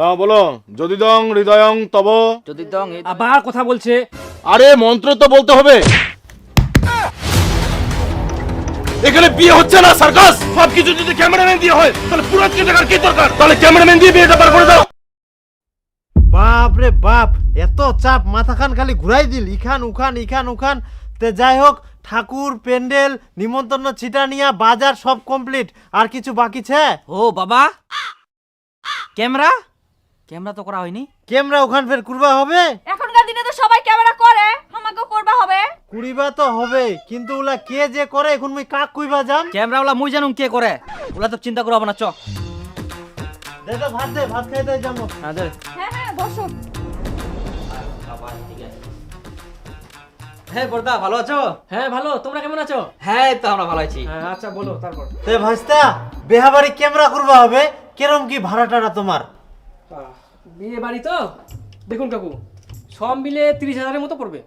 না বলো যদি দং হৃদয়ং তব। যদি দং আবার কথা বলছে। আরে মন্ত্র তো বলতে হবে। এখানে বিয়ে হচ্ছে না সার্কাস। সব কিছু যদি ক্যামেরাম্যান দিয়ে হয় তাহলে পুরাতকে দেখার কি দরকার? তাহলে ক্যামেরাম্যান দিয়ে বিয়েটা পার করে দাও। বাপ রে বাপ এত চাপ মাথাখান খালি ঘুরাই দিল। ইখান উখান ইখান উখান। তে যাই হোক ঠাকুর প্যান্ডেল নিমন্ত্রণ ছিটানিয়া বাজার সব কমপ্লিট আর কিছু বাকি ছে? ও বাবা। ক্যামেরা? ক্যামেরা তো করা হয়নি। ক্যামেরা ওখান ফের কুরবা হবে? এখনকার দিনে তো সবাই ক্যামেরা করে আমাকেও করবা হবে। কুড়িবা তো হবে কিন্তু ওলা কে যে করে এখন মুই কাক কুইবা যাম ক্যামেরা ওলা মুই জানুম কে করে? ওলা তো চিন্তা করব না চ। দেখো ভাত দে ভাত খাইতে যাব হ্যাঁ দে। হ্যাঁ হ্যাঁ বসো। হ্যাঁ বর্দা ভালো আছো? হ্যাঁ ভালো। তোমরা কেমন আছো? হ্যাঁ তো আমরা ভালো আছি। হ্যাঁ, আচ্ছা বলো তারপর। তে ভাইস্তা বেহাবাড়ি ক্যামেরা করবা হবে কেরম কি ভাড়া টাড়া তোমার? বিয়ে বাড়ি তো? দেখুন কাকু সব মিলে তিরিশ হাজারের মতো পড়বে।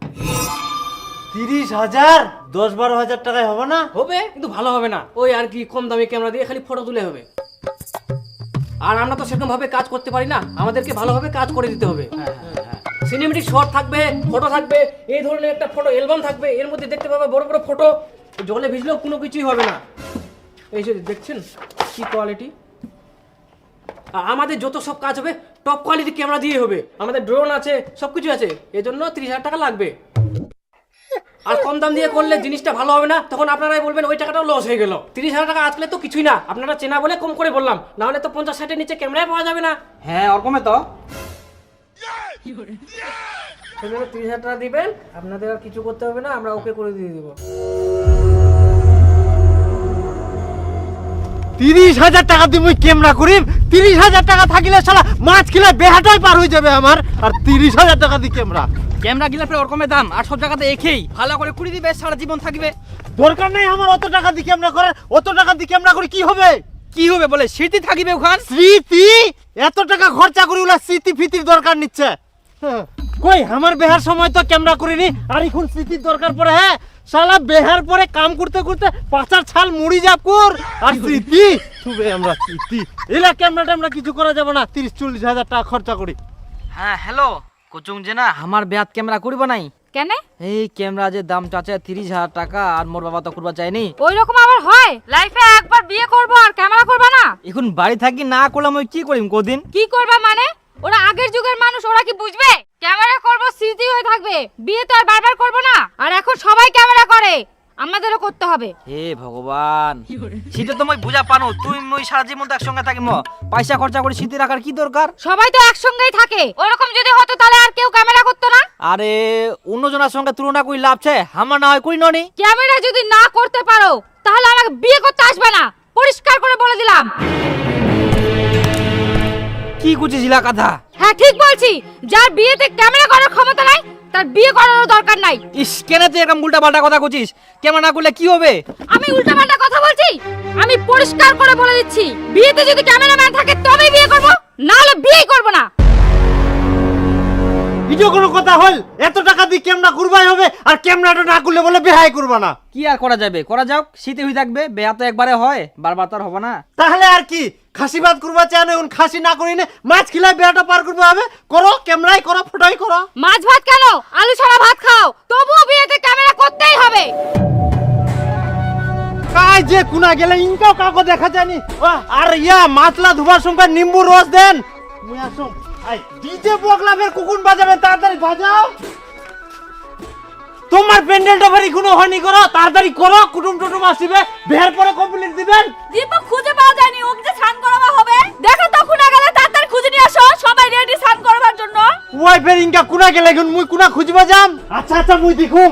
তিরিশ হাজার? দশ বারো হাজার টাকায় হবে না? হবে কিন্তু ভালো হবে না। ওই আর কি কম দামে ক্যামেরা দিয়ে খালি ফটো তুলে হবে। আর আমরা তো সেরকম ভাবে কাজ করতে পারি না। আমাদেরকে ভালোভাবে কাজ করে দিতে হবে। সিনেমেটিক শট থাকবে ফটো থাকবে এই ধরনের একটা ফটো অ্যালবাম থাকবে। এর মধ্যে দেখতে পাবে বড় বড় ফটো জলে ভিজলেও কোনো কিছুই হবে না। এই যে দেখছেন কি কোয়ালিটি আমাদের যত সব কাজ হবে টপ কোয়ালিটি ক্যামেরা দিয়ে হবে। আমাদের ড্রোন আছে সব কিছু আছে। এজন্য তিরিশ হাজার টাকা লাগবে। আর কম দাম দিয়ে করলে জিনিসটা ভালো হবে না তখন আপনারাই বলবেন ওই টাকাটাও লস হয়ে গেল। তিরিশ হাজার টাকা আজকে তো কিছুই না। আপনারা চেনা বলে কম করে বললাম। না হলে তো পঞ্চাশ ষাটের নিচে ক্যামেরায় পাওয়া যাবে না। হ্যাঁ ওরকমে তো। তিরিশ হাজার টাকা দিবেন। আপনাদের আর কিছু করতে হবে না আমরা ওকে করে দিয়ে দিব। তিরিশ হাজার টাকা দিয়ে মুই ক্যামেরা করিম? তিরিশ হাজার টাকা থাকিলে শালা মাছ কিলে বেহাটাই পার হয়ে যাবে আমার। আর তিরিশ হাজার টাকা দিয়ে ক্যামেরা ক্যামেরা গিলে পরে ওরকমের দাম আর সব জায়গাতে একই। ভালো করে কুড়ি দিবে সারা জীবন থাকবে। দরকার নেই আমার অত টাকা দিয়ে ক্যামেরা করার। অত টাকা দিয়ে ক্যামেরা করে কি হবে? কি হবে বলে? স্মৃতি থাকিবে ওখান? স্মৃতি? এত টাকা খরচা করে ওলা স্মৃতি ফিতির দরকার নিচ্ছে। হ্যাঁ। কই আমার বেহার সময় তো ক্যামেরা করিনি। আর এখন স্মৃতির দরকার পড়ে হ্যাঁ? শালা বেহার পরে কাম করতে করতে পাচার ছাল মুড়ি যাব কর। আর স্মৃতি? শুবে আমরা স্মৃতি। এলা ক্যামেরাটা আমরা কিছু করা যাবে না। তিরিশ চল্লিশ হাজার টাকা খরচা করি। হ্যাঁ হ্যালো কোচুং যে না আমার বেয়াত ক্যামেরা করিব নাই? কেন? এই ক্যামেরা যে দাম চাচা তিরিশ হাজার টাকা আর মোর বাবা তো করবা চাইনি ওই রকম আবার হয়? লাইফে একবার বিয়ে করব আর ক্যামেরা করবা না? এখন বাড়ি থাকি না করলাম ওই কি করিম কদিন? কি করবা মানে? ওরা আগের যুগের মানুষ ওরা কি বুঝবে? ক্যামেরা করব স্মৃতি হয়ে থাকবে। বিয়ে তো আর বারবার করব না। আর এখন সবাই ক্যামেরা করে। আমাদেরও করতে হবে। হে ভগবান। শীতে তো মই বুঝা পানো তুই মই সারা জীবন তো একসঙ্গে থাকিম পয়সা খরচা করে শীতে রাখার কি দরকার? সবাই তো একসঙ্গেই থাকে। ওরকম যদি হতো তাহলে আর কেউ ক্যামেরা করতো না। আরে অন্যজনের সঙ্গে তুলনা করি লাভ ছে আমার না হয় করি ননি। ক্যামেরা যদি না করতে পারো তাহলে আমাকে বিয়ে করতে আসবে না। পরিষ্কার করে বলে দিলাম। কি কুচিছিলা কথা? হ্যাঁ ঠিক বলছি। যার বিয়েতে ক্যামেরা করার ক্ষমতা নাই তার বিয়ে করারও দরকার নাই। ইস কেন তুই এরকম উল্টা পাল্টা কথা কুচিস কেমন না করলে কি হবে? আমি উল্টাপাল্টা কথা বলছি? আমি পরিষ্কার করে বলে দিচ্ছি বিয়েতে যদি ক্যামেরাম্যান থাকে তবেই বিয়ে করব না হলে বিয়েই করব না। ভিডিও কোনো কথা হল এত টাকা দিয়ে ক্যামেরা করবাই হবে আর ক্যামেরাটা না করলে বলে বেহাই করবা না। কি আর করা যাবে? করা যাক শীতে হয়ে থাকবে বেয়া তো একবারে হয় বারবার তো আর হবে না। তাহলে আর কি? খাসি ভাত করবা চায় না এখন খাসি না করি না মাছ খিলাই বেড়াটা পার করবে হবে করো ক্যামেরাই করো ফটোই করো। মাছ ভাত কেন? আলু ছাড়া ভাত খাও। তবুও বিয়েতে ক্যামেরা করতেই হবে। কাই যে কুনা গেলে ইনকাও কাউকে দেখা যায়নি। ওহ, আর ইয়া মাছলা ধুবার সঙ্গে নিম্বু রস দেন। মুই আসুম। আই ডিজে বগলাবের কুকুন বাজাবে তাড়াতাড়ি বাজাও। তোমার প্যান্ডেলটা ভারি কোনো হয়নি করো তাড়াতাড়ি করো কুটুম টুটুম আসিবে বের পরে কমপ্লিট দিবেন। দীপক খুঁজে পাওয়া যায়নি ওকে যে স্নান করাবা হবে। দেখো তখন গেলে তাড়াতাড়ি খুঁজে নিয়ে আসো সবাই রেডি স্নান করবার জন্য। ফের ইনকা কুনা গেলে এখন মুই কুনা খুঁজবা যাম? আচ্ছা আচ্ছা মুই দেখুম।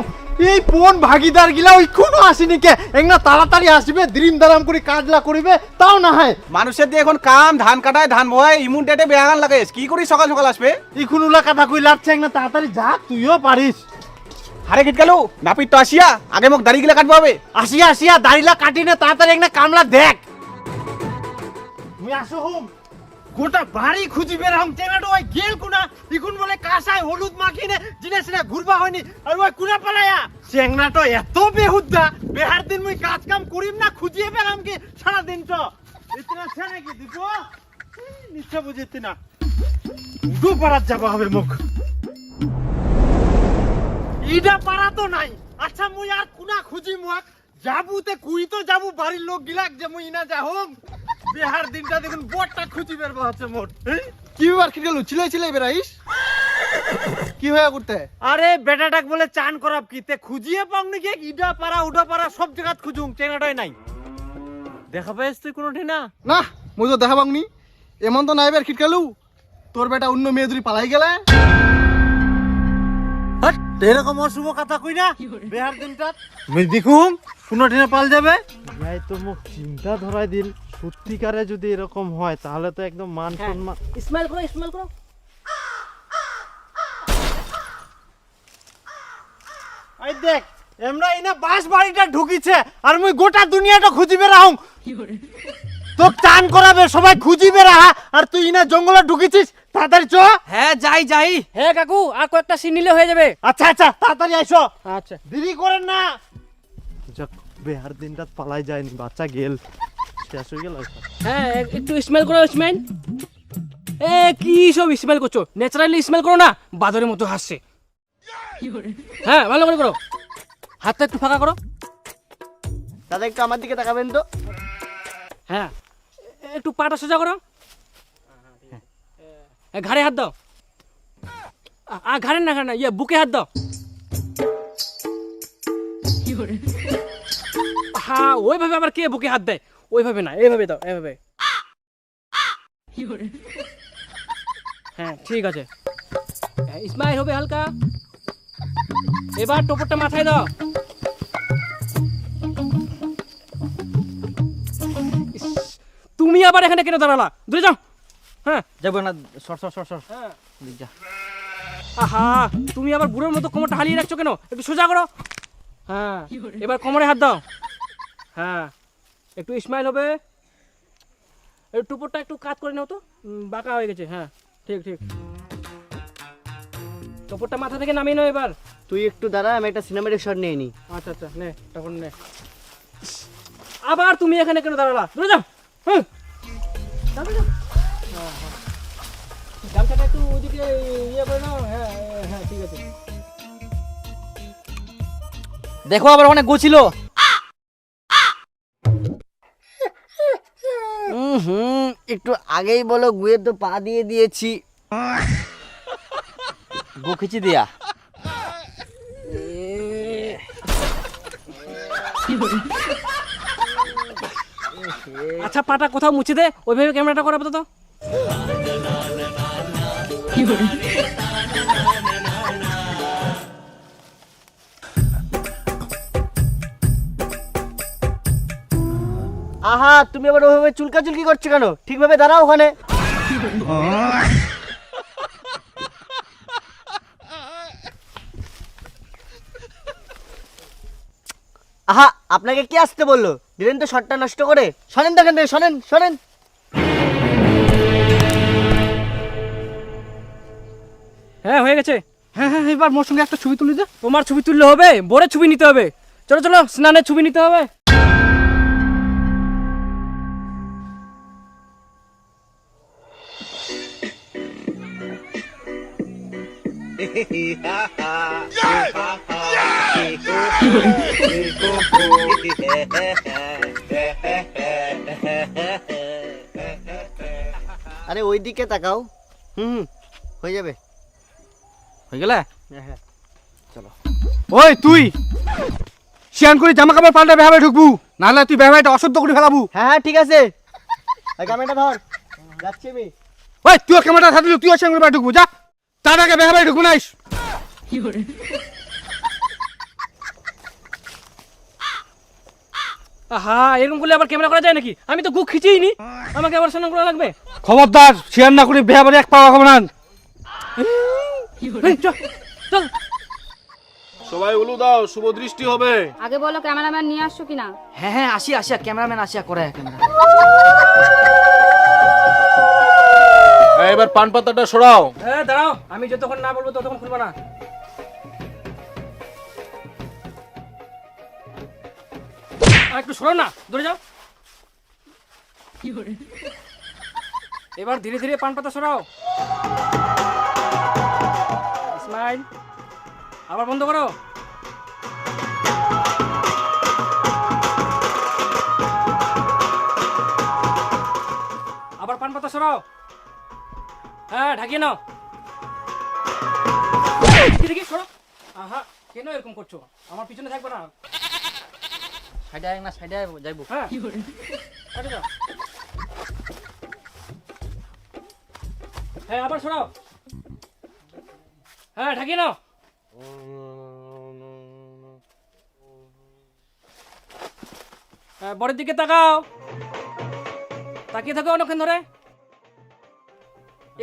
এই কোন ভাগিদার গিলা ওই কোনো আসেনি কে? একনা তাড়াতাড়ি আসবে দ্রিম দারাম করে কাজলা করিবে তাও না হয়। মানুষের দিয়ে এখন কাম ধান কাটায় ধান বয় ইমুন ডেটে বেয়াগান লাগে কি করি সকাল সকাল আসবে? ইখুন উলা কথা কই লাগছে একনা তাড়াতাড়ি যা তুইও পারিস। হারে গিট গেল নাপিত তো আসিয়া আগে মোক দাড়ি গিলা কাটবো হবে। আসিয়া আসিয়া দাড়িলা কাটি নে তাড়াতাড়ি একটা কামলা দেখ। মুই আসো হুম। গোটা বাড়ি খুঁজি বের হম চেনাটো ওই গেল কুনা। ইকুন বলে কাসায় হলুদ মাখি নে জিনে সিনে ঘুরবা হয়নি। আর ওই কুনা পালায়া? চেংনাটো এত বেহুদ্দা বেহার দিন মুই কাজ কাম করিম না খুঁজিয়ে বেরাম কি সারা দিন তো। ইতনা ছেনে কি দিব নিশ্চয় বুঝিতি না। উডো পাড়াত যাবা হবে মোক। ইডা পাড়া তো নাই। আচ্ছা মুই আর কুনা খুঁজি মুয়াক। যাবুতে কুই তো যাবু বাড়ির লোক গিলাক যে মুই ইনা যা হোক। বিহার দিনটা দেখুন বড়টা খুঁজি বের হচ্ছে মোট। কি ব্যাপার কি গেল চিলাই চিলাই বেড়াইস? কি হয়ে করতে? আরে বেটাটাক বলে চান করাব কি? তে খুঁজিয়ে পাও নাকি ইডা পাড়া উডা পাড়া সব জায়গাত খুঁজুং চেনাটাই নাই। দেখা পাইস তুই কোনো না? না মুই তো দেখা পাওনি। এমন তো নাই বের খিটকালু। তোর বেটা অন্য মেয়ে যদি পালাই গেলে? হট এরকম অশুভ কথা কই না? বিহার দিনটাত মুই দেখুম কোনো দিনে পাল যাবে। ভাই তো মোক চিন্তা ধরাই দিল সত্যিকারে যদি এরকম হয় তাহলে তো একদম মান সম্মান স্মাইল করো স্মাইল করো। এই দেখ এমরা ইনা বাস বাড়িটা ঢুকিছে আর মুই গোটা দুনিয়াটা খুঁজিবে রাহুং তোক চান করাবে সবাই খুঁজিবে রাহা আর তুই ইনা জঙ্গলে ঢুকেছিস তাড়াতাড়ি চ। হ্যাঁ যাই যাই। হ্যাঁ কাকু আর কয়েকটা সিন নিলে হয়ে যাবে। আচ্ছা আচ্ছা তাড়াতাড়ি আইসো। আচ্ছা। দেরি করেন না। যাক বেহার দিনটা পালাই যায়নি বাচ্চা গেল। শেষ হয়ে গেল হ্যাঁ একটু স্মেল করো স্মেল এ কি সব স্মেল করছ? ন্যাচারালি স্মেল করো না বাদরের মতো হাসছে। হ্যাঁ ভালো করে করো। হাতটা একটু ফাঁকা করো। দাদা একটু আমার দিকে তাকাবেন তো। হ্যাঁ। একটু পাটা সোজা করো। ঘাড়ে হাত দাও। ঘাড়ে না ঘাড়ে না ইয়ে বুকে হাত দাও। হ্যাঁ ওইভাবে আবার কে বুকে হাত দেয়? ওইভাবে না এইভাবে দাও এইভাবে। হ্যাঁ ঠিক আছে। স্মাইল হবে হালকা। এবার টোপরটা মাথায় দাও। তুমি আবার এখানে কেন দাঁড়ালা? দূরে যাও। হ্যাঁ। যাব না সর সর সর সর। হ্যাঁ। যা। আহা তুমি আবার বুড়োর মতো কোমরটা হালিয়ে রাখছো কেন? একটু সোজা করো। হ্যাঁ এবার কোমরে হাত দাও। হ্যাঁ একটু স্মাইল হবে। একটু একটু কাজ করে নাও তো। বাঁকা হয়ে গেছে। হ্যাঁ ঠিক ঠিক। টুপরটা মাথা থেকে নামিয়ে নাও এবার। তুই একটু দাঁড়া আমি একটা সিনেমাটিক শট নিয়ে নি। আচ্ছা আচ্ছা নে তখন নে। আবার তুমি এখানে কেন দাঁড়ালা? দূরে যাও। হুম হ্যাঁ। ওইদিকে ইয়ে করে নাও হ্যাঁ হ্যাঁ, ঠিক আছে দেখো আবার অনেক গোছিল। হুম একটু আগেই বলো গুয়ে তো পা দিয়ে দিয়েছি। গোখিচি দিয়া। আচ্ছা পাটা কোথাও মুছে দে, ওইভাবে ক্যামেরাটা করাবো তো আহা, তুমি আবার ওইভাবে চুলকা চুলকি করছ কেন? ঠিকভাবে দাঁড়াও ওখানে। আহা, আপনাকে কে আসতে বলল? দিলেন তো শটটা নষ্ট করে। শোনেন দেখেন থেকে শোনেন শোনেন। হ্যাঁ হয়ে গেছে। হ্যাঁ হ্যাঁ এবার মোর সঙ্গে একটা ছবি তুলি দে। তোমার ছবি তুললে হবে বোর্ডে ছবি নিতে হবে। চলো চলো স্নানের ছবি নিতে হবে। আরে ওই দিকে তাকাও। হুম হুম হয়ে যাবে। হয়ে গেলে? চলো। ওই তুই! শিয়ান করে জামা কাপড় পাল্টা বেহাবে ঢুকবু। নাহলে তুই বেহাবাইটা অশুদ্ধ করে ফেলাবু। হ্যাঁ হ্যাঁ ঠিক আছে। ক্যামেরাটা ধর। যাচ্ছি আমি। ওই তুইও ক্যামেরাটা থাকলি তুইও শিয়ান করে ঢুকবু। যা তার আগে বেহাবাই ঢুকবু নাইস। আহা এরকম করলে আবার ক্যামেরা করা যায় নাকি? আমি তো গুক খিচেই নি আমাকে আবার স্নান করা লাগবে? খবরদার শিয়ান না করে বেহাবারে এক পাওয়া খাব না। চল চল। সবাই উলু দাও শুভ দৃষ্টি হবে। আগে বলো ক্যামেরাম্যান নিয়ে আসছো কিনা? হ্যাঁ হ্যাঁ আসি আসিয়া ক্যামেরাম্যান আসিয়া করে ক্যামেরা। এবার পান পাতাটা সরাও। হ্যাঁ দাঁড়াও আমি যতক্ষণ না বলব ততক্ষণ খুলবো না। একটু সরো না দূরে যাও। এবার ধীরে ধীরে পান পাতা সরাও। স্মাইল আবার বন্ধ করো। আবার পান পাতা সরাও। হ্যাঁ ঢাকিয়ে নাও। দেখি, সরো। আহা কেন এরকম করছ? আমার পিছনে থাকবে না। সাইডে না সাইডে যাইবো। হ্যাঁ। হ্যাঁ আবার সরাও। হ্যাঁ ঢাকিয়ে নাও। হ্যাঁ বড়ের দিকে তাকাও। তাকিয়ে থাকো অনেকক্ষণ ধরে।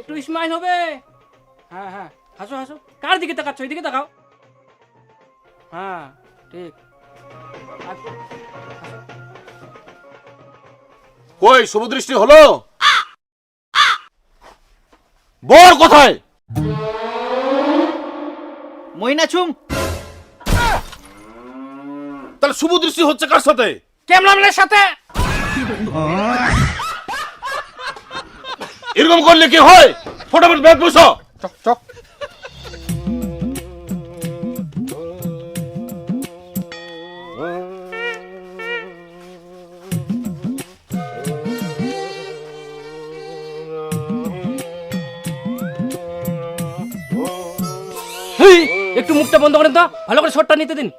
একটু স্মাইল হবে। হ্যাঁ হ্যাঁ। হাসো হাসো। কার দিকে তাকাচ্ছ? দিকে তাকাও। হ্যাঁ ঠিক। কই শুভদৃষ্টি হলো? বর কোথায়? মইনাছুম তাহলে শুভদৃষ্টি হচ্ছে কার সাথে? ক্যামেরাম্যানের সাথে। এরকম করলে কি হয়? ফটাফট ব্যাগ বসো। চক চক। একটু মুখটা বন্ধ করেন তো, ভালো করে শটটা নিতে দিন।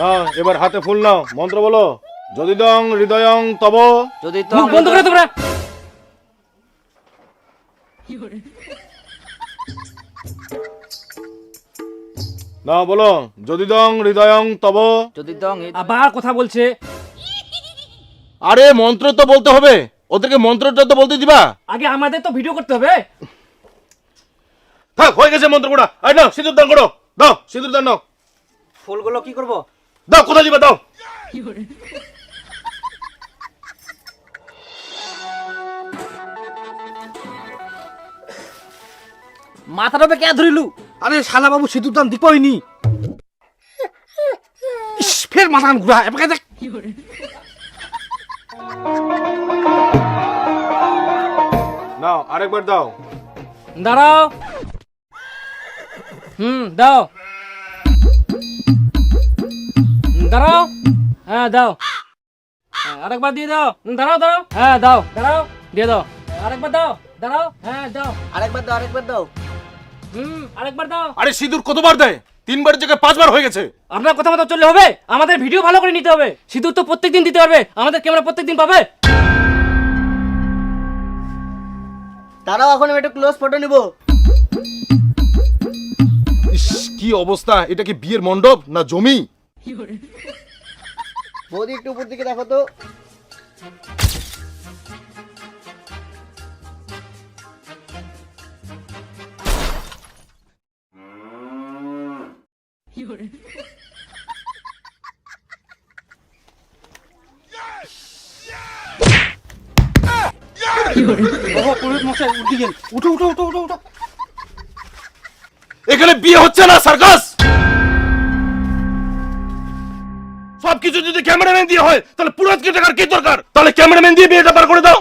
না, এবার হাতে ফুল নাও, মন্ত্র বলো। যদি দং হৃদয়ং তব। যদি তো মুখ বন্ধ করে তোমরা। না বলো যদি দং হৃদয়ং তব। যদি দং আবার কথা বলছে। আরে মন্ত্র তো বলতে হবে। ওদেরকে মন্ত্রটা তো বলতে দিবা। আগে আমাদের তো ভিডিও করতে হবে। থাক হয়ে গেছে মন্ত্র কোটা আই নাও সিঁদুর দান করো। দাও সিঁদুর দান নাও। ফুলগুলো কি করব? দাও কোথায় দিবা? দাও। মাথাটা কে ধরিলু? আরে শালা বাবু সিঁদুর দান দিপইনি। ইস, ফের মাথা ঘুরা এবার দেখ। নাও আরেকবার দাও। দাঁড়াও। হুম দাও। দাঁড়াও। হ্যাঁ দাও। হ্যাঁ, আরেকবার দিয়ে দাও। দাঁড়াও দাঁড়াও। হ্যাঁ দাও দাঁড়াও। দিয়ে দাও। আরেকবার দাও দাঁড়াও। হ্যাঁ দাও। আরেকবার দাও আরেকবার দাও। হুম আরেকবার দাও। আরে সিঁদুর কতবার দেয়? তিনবারের জায়গায় পাঁচবার হয়ে গেছে। আপনার কথা মতো চললে হবে আমাদের ভিডিও ভালো করে নিতে হবে। সিঁদুর তো প্রত্যেকদিন দিতে পারবে আমাদের ক্যামেরা প্রত্যেকদিন পাবে। দাঁড়াও এখন আমি একটা ক্লোজ ফটো নিবো। ইস কি অবস্থা? এটা কি বিয়ের মণ্ডপ না জমি? বৌদি একটু উপর দিকে দেখো তো। উঠো এখানে বিয়ে হচ্ছে না সার্কাস! সবকিছু যদি ক্যামেরাম্যান দিয়ে হয় তাহলে পুরোহিতকে টাকার কি দরকার? তাহলে ক্যামেরাম্যান দিয়ে বিয়েটা পার করে দাও।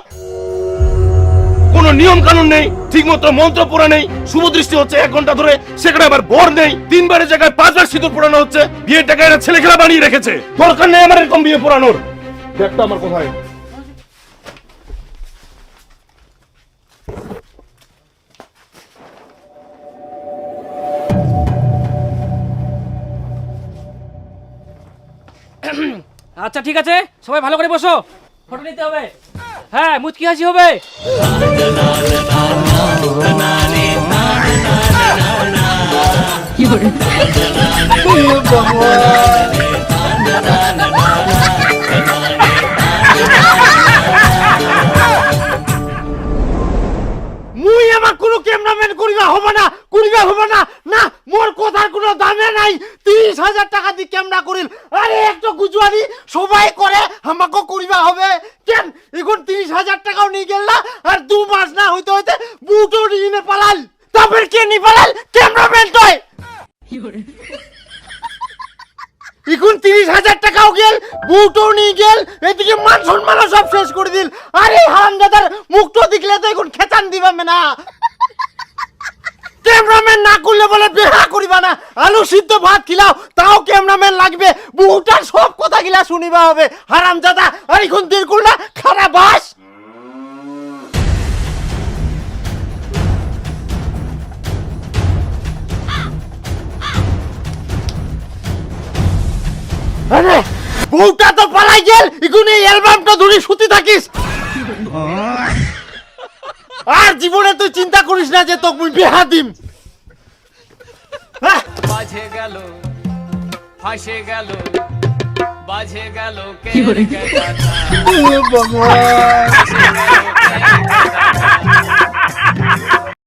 কোনো নিয়ম কানুন নেই ঠিক মতো মন্ত্র পড়া নেই, শুভ দৃষ্টি হচ্ছে এক ঘণ্টা ধরে, সেখানে আবার বর নেই, তিনবারের জায়গায় পাঁচবার সিঁদুর পড়ানো হচ্ছে, বিয়ের টাকা এরা ছেলে খেলা বানিয়ে রেখেছে। দরকার নেই আমার এরকম বিয়ে পড়ানোর। ব্যাগটা আমার কোথায়। আচ্ছা ঠিক আছে। সবাই ভালো করে বসো। ফটো নিতে হবে। হ্যাঁ মুচকি হাসি হবে। মুই না হবে না কুড়িটা হবে না। না, মোর কথার কোনো দামে নাই। তিরিশ হাজার টাকা দিয়ে কেমনা করিল? আরে, একটু গুজুয়ারি সবাই করে আমাকে করিবা হবে। কেন? এখন তিরিশ হাজার টাকাও নিয়ে গেল না, আর দু মাস না হইতে হইতে বুটো নিয়ে পালাল। তারপর কে নিয়ে পালাল? ক্যামেরাম্যান তয় এখন তিরিশ হাজার টাকাও গেল বউটাও নিয়ে গেল, এদিকে মান সম্মানও সব শেষ করে দিল। আরে হারামদাদার মুখটো দেখলে তো এখন খেতান দিবাম না। ক্যামেরাম্যান না করলে বলে বেহা করিবা না। আলু সিদ্ধ ভাত খিলাও, তাও ক্যামেরাম্যান লাগবে। বউটার সব কথা গিলা শুনিবা হবে। হারামজাদা আর এখন দের করলা খারাপ বাস। বউটা তো পালাই গেল এই অ্যালবামটা ধরে শুতে থাকিস। আর জীবনে তুই চিন্তা করিস না যে তোকে বিহা দিম। হ্যাঁ? বাজে গেল ফাঁসে গেল বাজে গেল কে বাবা